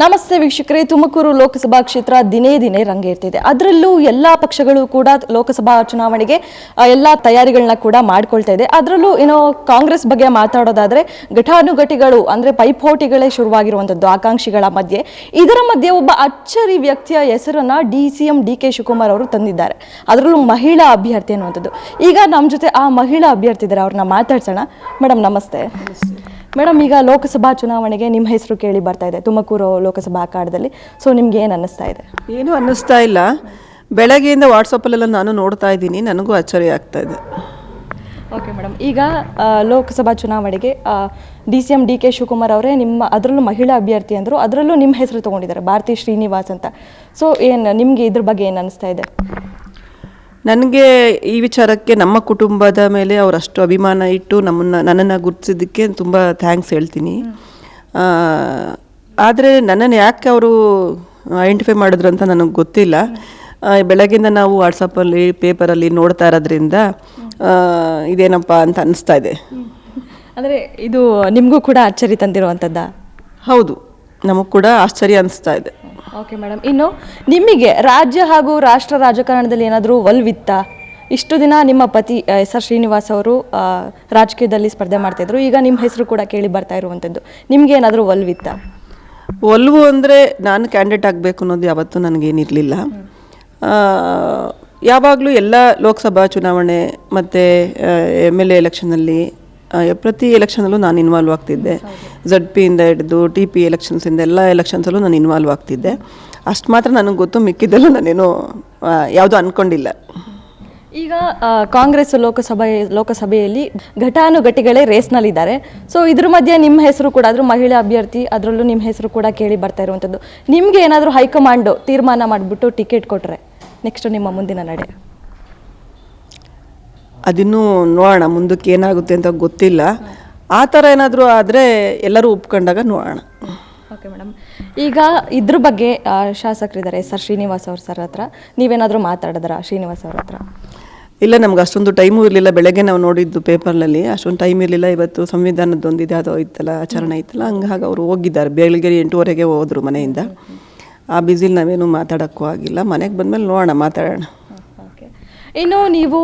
ನಮಸ್ತೆ ವೀಕ್ಷಕರೇ. ತುಮಕೂರು ಲೋಕಸಭಾ ಕ್ಷೇತ್ರ ದಿನೇ ದಿನೇ ರಂಗೇರ್ತಿದೆ. ಅದರಲ್ಲೂ ಎಲ್ಲ ಪಕ್ಷಗಳು ಕೂಡ ಲೋಕಸಭಾ ಚುನಾವಣೆಗೆ ಎಲ್ಲ ತಯಾರಿಗಳನ್ನ ಕೂಡ ಮಾಡ್ಕೊಳ್ತಾ ಇದೆ. ಅದರಲ್ಲೂ ಏನೋ ಕಾಂಗ್ರೆಸ್ ಬಗ್ಗೆ ಮಾತಾಡೋದಾದ್ರೆ ಘಟಾನುಘಟಿಗಳು ಅಂದ್ರೆ ಪೈಪೋಟಿಗಳೇ ಶುರುವಾಗಿರುವಂಥದ್ದು ಆಕಾಂಕ್ಷಿಗಳ ಮಧ್ಯೆ. ಇದರ ಮಧ್ಯೆ ಒಬ್ಬ ಅಚ್ಚರಿ ವ್ಯಕ್ತಿಯ ಹೆಸರನ್ನ D C M D K Shivakumar ಅವರು ತಂದಿದ್ದಾರೆ. ಅದರಲ್ಲೂ ಮಹಿಳಾ ಅಭ್ಯರ್ಥಿ ಅನ್ನುವಂಥದ್ದು. ಈಗ ನಮ್ಮ ಜೊತೆ ಆ ಮಹಿಳಾ ಅಭ್ಯರ್ಥಿ ಇದ್ದಾರೆ ಅವ್ರನ್ನ ಮಾತಾಡ್ಸೋಣ. ಮೇಡಮ್ ನಮಸ್ತೆ. ಮೇಡಮ್ ಈಗ ಲೋಕಸಭಾ ಚುನಾವಣೆಗೆ ನಿಮ್ಮ ಹೆಸರು ಕೇಳಿ ಬರ್ತಾ ಇದೆ ತುಮಕೂರು ಲೋಕಸಭಾ ಅಖಾಡದಲ್ಲಿ ಸೊ ನಿಮ್ಗೆ ಏನು ಅನ್ನಿಸ್ತಾ ಇದೆ? ಏನೂ ಅನ್ನಿಸ್ತಾ ಇಲ್ಲ. ಬೆಳಗ್ಗೆಯಿಂದ ವಾಟ್ಸಪ್ಪಲ್ಲೆಲ್ಲ ನಾನು ನೋಡ್ತಾ ಇದ್ದೀನಿ ನನಗೂ ಅಚ್ಚರಿ ಆಗ್ತಾ ಇದೆ. Okay madam. ಈಗ ಆ, ಲೋಕಸಭಾ ಚುನಾವಣೆಗೆ D C M D K Shivakumar ಅವರೇ ನಿಮ್ಮ ಅದರಲ್ಲೂ ಮಹಿಳಾ ಅಭ್ಯರ್ಥಿ ಅಂದರು ಅದರಲ್ಲೂ ನಿಮ್ಮ ಹೆಸರು ತೊಗೊಂಡಿದ್ದಾರೆ ಭಾರತಿ ಶ್ರೀನಿವಾಸ್ ಅಂತ. ಸೊ ಏನು ನಿಮಗೆ ಇದ್ರ ಬಗ್ಗೆ ಏನು ಅನ್ನಿಸ್ತಾ ಇದೆ? ನನಗೆ ಈ ವಿಚಾರಕ್ಕೆ ನಮ್ಮ ಕುಟುಂಬದ ಮೇಲೆ ಅವರಷ್ಟು ಅಭಿಮಾನ ಇಟ್ಟು ನಮ್ಮನ್ನು ನನ್ನನ್ನು ಗುರುತಿಸಿದ್ದಕ್ಕೆ ತುಂಬ ಥ್ಯಾಂಕ್ಸ್ ಹೇಳ್ತೀನಿ. ಆದರೆ ನನ್ನನ್ನು ಯಾಕೆ ಅವರು ಐಡೆಂಟಿಫೈ ಮಾಡಿದ್ರು ಅಂತ ನನಗೆ ಗೊತ್ತಿಲ್ಲ. ಬೆಳಗ್ಗೆಯಿಂದ ನಾವು ವಾಟ್ಸಪ್ಪಲ್ಲಿ ಪೇಪರಲ್ಲಿ ನೋಡ್ತಾ ಇರೋದ್ರಿಂದ ಇದೇನಪ್ಪ ಅಂತ ಅನಿಸ್ತಾ ಇದೆ. ಅಂದರೆ ಇದು ನಿಮಗೂ ಕೂಡ ಆಶ್ಚರ್ಯ ತಂದಿರುವಂಥದ್ದಾ? ಹೌದು ನಮಗೆ ಕೂಡ ಆಶ್ಚರ್ಯ ಅನಿಸ್ತಾ ಇದೆ. ಓಕೆ ಮೇಡಮ್ ಇನ್ನು ನಿಮಗೆ ರಾಜ್ಯ ಹಾಗೂ ರಾಷ್ಟ್ರ ರಾಜಕಾರಣದಲ್ಲಿ ಏನಾದರೂ ಒಲ್ವಿತ್ತಾ? ಇಷ್ಟು ದಿನ ನಿಮ್ಮ ಪತಿ ಎಸ್ ಆರ್ ಶ್ರೀನಿವಾಸ್ ಅವರು ರಾಜಕೀಯದಲ್ಲಿ ಸ್ಪರ್ಧೆ ಮಾಡ್ತಿದ್ರು ಈಗ ನಿಮ್ಮ ಹೆಸರು ಕೂಡ ಕೇಳಿ ಬರ್ತಾ ಇರುವಂಥದ್ದು ನಿಮಗೆ ಏನಾದರೂ ಒಲ್ವಿತ್ತಾ? ಒಲ್ವು ಅಂದರೆ ನಾನು ಕ್ಯಾಂಡಿಡೇಟ್ ಆಗಬೇಕು ಅನ್ನೋದು ಯಾವತ್ತೂ ನನಗೇನಿರಲಿಲ್ಲ. ಯಾವಾಗಲೂ ಎಲ್ಲ ಲೋಕಸಭಾ ಚುನಾವಣೆ ಮತ್ತು ಎಂ ಎಲ್ ಎ ಎಲೆಕ್ಷನಲ್ಲಿ ಪ್ರತಿ ಎಲೆಕ್ಷನಲ್ಲೂ ನಾನು ಇನ್ವಾಲ್ವ್ ಆಗ್ತಿದ್ದೆ. ಝಡ್ ಪಿಯಿಂದ ಹಿಡಿದು ಟಿ ಪಿ ಎಲೆಕ್ಷನ್ಸಿಂದ ಎಲ್ಲ ಎಲೆಕ್ಷನ್ಸಲ್ಲೂ ನಾನು ಇನ್ವಾಲ್ವ್ ಆಗ್ತಿದ್ದೆ. ಅಷ್ಟು ಮಾತ್ರ ನನಗೆ ಗೊತ್ತು, ಮಿಕ್ಕಿದ್ದೆಲ್ಲ ನಾನೇನು ಯಾವುದೂ ಅಂದ್ಕೊಂಡಿಲ್ಲ ಈಗ ಕಾಂಗ್ರೆಸ್ ಲೋಕಸಭೆ, ಲೋಕಸಭೆಯಲ್ಲಿ ಘಟಾನುಘಟಿಗಳೇ ರೇಸ್ನಲ್ಲಿದ್ದಾರೆ. ಸೊ ಇದ್ರ ಮಧ್ಯೆ ನಿಮ್ಮ ಹೆಸರು ಕೂಡ, ಆದರೂ ಮಹಿಳಾ ಅಭ್ಯರ್ಥಿ, ಅದರಲ್ಲೂ ನಿಮ್ಮ ಹೆಸರು ಕೂಡ ಕೇಳಿ ಬರ್ತಾ ಇರುವಂಥದ್ದು. ನಿಮಗೆ ಏನಾದರೂ ಹೈಕಮಾಂಡು ತೀರ್ಮಾನ ಮಾಡಿಬಿಟ್ಟು ಟಿಕೆಟ್ ಕೊಟ್ಟರೆ ನೆಕ್ಸ್ಟ್ ನಿಮ್ಮ ಮುಂದಿನ ನಡೆ ಅದಿನ್ನೂ ನೋಡೋಣ ಮುಂದಕ್ಕೆ ಏನಾಗುತ್ತೆ ಅಂತ ಗೊತ್ತಿಲ್ಲ. ಆ ಥರ ಏನಾದರೂ ಆದರೆ ಎಲ್ಲರೂ ಒಪ್ಕೊಂಡಾಗ ನೋಡೋಣ. Okay madam. ಈಗ ಇದ್ರ ಬಗ್ಗೆ ಆ, ಶಾಸಕರಿದ್ದಾರೆ ಸರ್ ಶ್ರೀನಿವಾಸ್ ಅವ್ರ ಸರ್ ಹತ್ರ. ನೀವೇನಾದರೂ ಮಾತಾಡಿದ್ರ ಶ್ರೀನಿವಾಸ್ ಅವ್ರ ಹತ್ರ? ಇಲ್ಲ ನಮ್ಗೆ ಅಷ್ಟೊಂದು ಟೈಮು ಇರಲಿಲ್ಲ. ಬೆಳಗ್ಗೆ ನಾವು ನೋಡಿದ್ದು ಪೇಪರ್ನಲ್ಲಿ. ಅಷ್ಟೊಂದು ಟೈಮ್ ಇರಲಿಲ್ಲ. ಇವತ್ತು ಸಂವಿಧಾನದೊಂದು ಅದು ಇತ್ತಲ್ಲ ಆಚರಣೆ ಇತ್ತಲ್ಲ. ಹಂಗಾಗಿ ಅವರು ಹೋಗಿದ್ದಾರೆ. ಬೆಳಗ್ಗೆ ಎಂಟೂವರೆಗೆ ಹೋದರು ಮನೆಯಿಂದ. ಆ ಬ್ಯುಸಿಲಿ ನಾವೇನು ಮಾತಾಡೋಕ್ಕೂ ಆಗಿಲ್ಲ. ಮನೆಗೆ ಬಂದಮೇಲೆ ನೋಡೋಣ ಮಾತಾಡೋಣ. ಇನ್ನು ನೀವು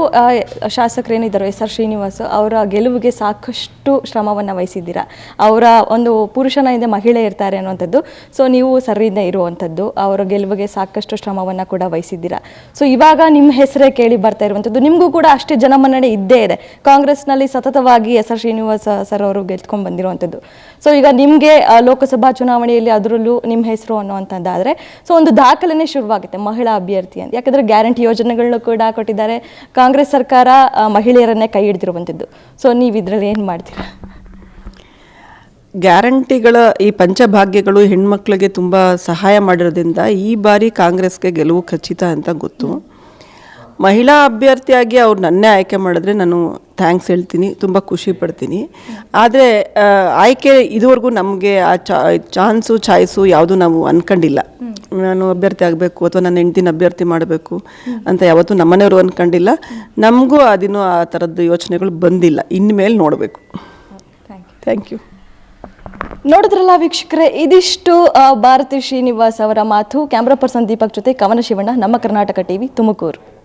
ಶಾಸಕರೇನಿದ್ದಾರೆ, ಎಸ್ ಆರ್ ಶ್ರೀನಿವಾಸ್ ಅವರ ಗೆಲುವಿಗೆ ಸಾಕಷ್ಟು ಶ್ರಮವನ್ನು ವಹಿಸಿದ್ದೀರಾ? ಅವರ ಒಂದು ಪುರುಷನ ಹಿಂದೆ ಮಹಿಳೆ ಇರ್ತಾರೆ ಅನ್ನುವಂಥದ್ದು. ಸೊ ನೀವು ಸರಿಯಿಂದ ಇರುವಂಥದ್ದು, ಅವರ ಗೆಲುವಿಗೆ ಸಾಕಷ್ಟು ಶ್ರಮವನ್ನು ಕೂಡ ವಹಿಸಿದ್ದೀರಾ? ಸೊ ಇವಾಗ ನಿಮ್ಮ ಹೆಸರೇ ಕೇಳಿ ಬರ್ತಾ ಇರುವಂಥದ್ದು. ನಿಮಗೂ ಕೂಡ ಅಷ್ಟೇ ಜನಮನ್ನಣೆ ಇದ್ದೇ ಇದೆ. ಕಾಂಗ್ರೆಸ್ನಲ್ಲಿ ಸತತವಾಗಿ ಎಸ್ ಆರ್ ಶ್ರೀನಿವಾಸ ಸರ್ ಅವರು ಗೆಲ್ತ್ಕೊಂಡು ಬಂದಿರುವಂಥದ್ದು. ಸೊ ಈಗ ನಿಮಗೆ ಲೋಕಸಭಾ ಚುನಾವಣೆಯಲ್ಲಿ ಅದರಲ್ಲೂ ನಿಮ್ಮ ಹೆಸರು ಅನ್ನುವಂಥದ್ದಾದರೆ ಸೊ ಒಂದು ದಾಖಲೆನೇ ಶುರುವಾಗುತ್ತೆ ಮಹಿಳಾ ಅಭ್ಯರ್ಥಿ ಅಂತ. ಯಾಕಂದರೆ ಗ್ಯಾರಂಟಿ ಯೋಜನೆಗಳನ್ನು ಕೂಡ ಕೊಟ್ಟಿದ್ದಾರೆ? ಕಾಂಗ್ರೆಸ್ ಸರ್ಕಾರ ಮಹಿಳೆಯರನ್ನೇ ಕೈ ಹಿಡಿದಿರುವಂಥದ್ದು ಸೊ ನೀವು ಇದರಲ್ಲಿ ಏನು ಮಾಡ್ತೀರಾ? ಗ್ಯಾರಂಟಿಗಳ ಈ ಪಂಚಭಾಗ್ಯಗಳು ಹೆಣ್ಮಕ್ಳಿಗೆ ತುಂಬ ಸಹಾಯ ಮಾಡಿರೋದ್ರಿಂದ ಈ ಬಾರಿ ಕಾಂಗ್ರೆಸ್ಗೆ ಗೆಲುವು ಖಚಿತ ಅಂತ ಗೊತ್ತು. ಮಹಿಳಾ ಅಭ್ಯರ್ಥಿಯಾಗಿ ಅವ್ರು ನನ್ನೇ ಆಯ್ಕೆ ಮಾಡಿದ್ರೆ ನಾನು ಥ್ಯಾಂಕ್ಸ್ ಹೇಳ್ತೀನಿ, ತುಂಬ ಖುಷಿ ಪಡ್ತೀನಿ. ಆದರೆ ಆಯ್ಕೆ ಇದುವರೆಗೂ ನಮಗೆ ಆ ಚಾನ್ಸು, ಚಾಯ್ಸು ಯಾವುದು ನಾವು ಅನ್ಕೊಂಡಿಲ್ಲ. ನಾನು ಅಭ್ಯರ್ಥಿ ಆಗಬೇಕು ಅಥವಾ ನನ್ನ ಹೆಂಡ್ತಿನ ಅಭ್ಯರ್ಥಿ ಮಾಡಬೇಕು ಅಂತ ಯಾವತ್ತೂ ನಮ್ಮನೆಯವರು ಅನ್ಕೊಂಡಿಲ್ಲ. ನಮಗೂ ಅದಿನ್ನೂ ಆ ಥರದ್ದು ಯೋಚನೆಗಳು ಬಂದಿಲ್ಲ. ಇನ್ಮೇಲೆ ನೋಡಬೇಕು. ಥ್ಯಾಂಕ್ ಯು ನೋಡಿದ್ರಲ್ಲ ವೀಕ್ಷಕರೇ, ಇದಿಷ್ಟು ಭಾರತಿ ಶ್ರೀನಿವಾಸ್ ಅವರ ಮಾತು. ಕ್ಯಾಮ್ರಾ ಪರ್ಸನ್ ದೀಪಕ್ ಜೊತೆ ಕವನ ಶಿವಣ್ಣ, ನಮ್ಮ ಕರ್ನಾಟಕ ಟಿವಿ ತುಮಕೂರು.